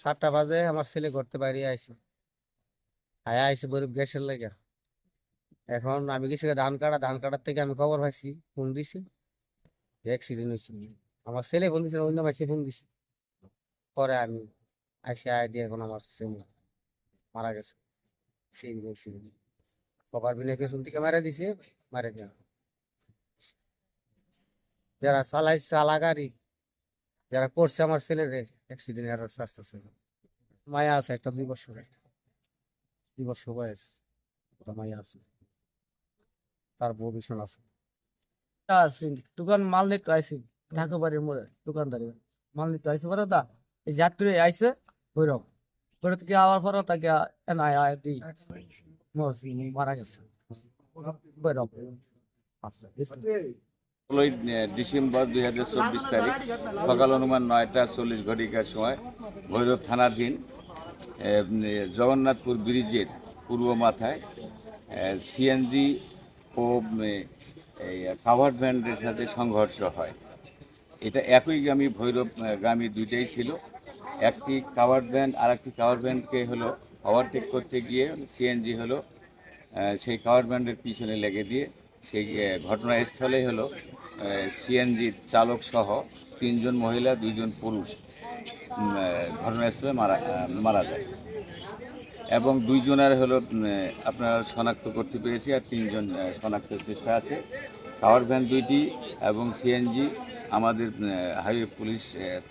সাতটা বাজে আমার ছেলে করতে বাইরে আইছে আয়া আইছে গরিব গ্যাসের লেগে। এখন আমি গেছি ধান কাটা, ধান কাটার থেকে আমি খবর পাইছি, ফোন দিছি। অ্যাক্সিডেন্ট হয়েছে আমার ছেলে ফোন দিছে, অন্য মাসে ফোন দিছে। পরে আমি আইসি আয় দিয়ে এখন আমার ছেলে। মারা গেছে। সেই অ্যাক্সিডেন্ট বিনে পেছন থেকে মারা দিছে, মারা গেল যারা চালাই চালা গাড়ি যারা করছে আমার ছেলের অ্যাক্সিডেন্ট আর আসতেছে। মায়া আছে, একটা দুই বছর। দুই বছর বয়স, একটা মায়া আছে। তার বউ ভীষণ আছে। আছি, দোকান মাল নিতে আইছি, ঢাকা মোড়ে, দোকানদারি। মাল নিতে আইছে পরে দা এই যাত্রী আইছে ভৈরব। ভৈরব থেকে আওয়ার পরে তাকে মারা গেছে। ভৈরব। আচ্ছা ষোলোই ডিসেম্বর দুই হাজার চব্বিশ তারিখ সকাল অনুমান নয়টা চল্লিশ ঘটিকার সময় ভৈরব থানাধীন জগন্নাথপুর ব্রিজের পূর্ব মাথায় সিএনজি ও কাভার্ড ভ্যানের সাথে সংঘর্ষ হয়। এটা একইগামী ভৈরব আহ, গামী দুইটাই ছিল। একটি কাভার্ড ভ্যান আর একটি কাভার্ড ভ্যানকে হলো ওভারটেক করতে গিয়ে সিএনজি হলো সেই কাভার্ড ভ্যানের পিছনে লেগে দিয়ে সেই ঘটনাস্থলেই ঘটনাস্থলে হলো সিএনজির চালক সহ তিনজন মহিলা, দুইজন পুরুষ ঘটনাস্থলে মারা মারা যায়। এবং দুইজনের হলো আপনারা শনাক্ত করতে পেরেছি, আর তিনজন শনাক্তের চেষ্টা আছে। পাওয়ার ভ্যান দুইটি এবং সিএনজি, আমাদের হাইওয়ে পুলিশ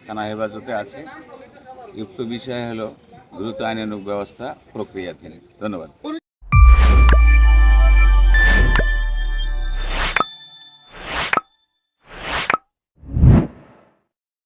থানা হেফাজতে আছে। উক্ত বিষয় হলো দ্রুত আইনানুগ ব্যবস্থা প্রক্রিয়াধীন। ধন্যবাদ।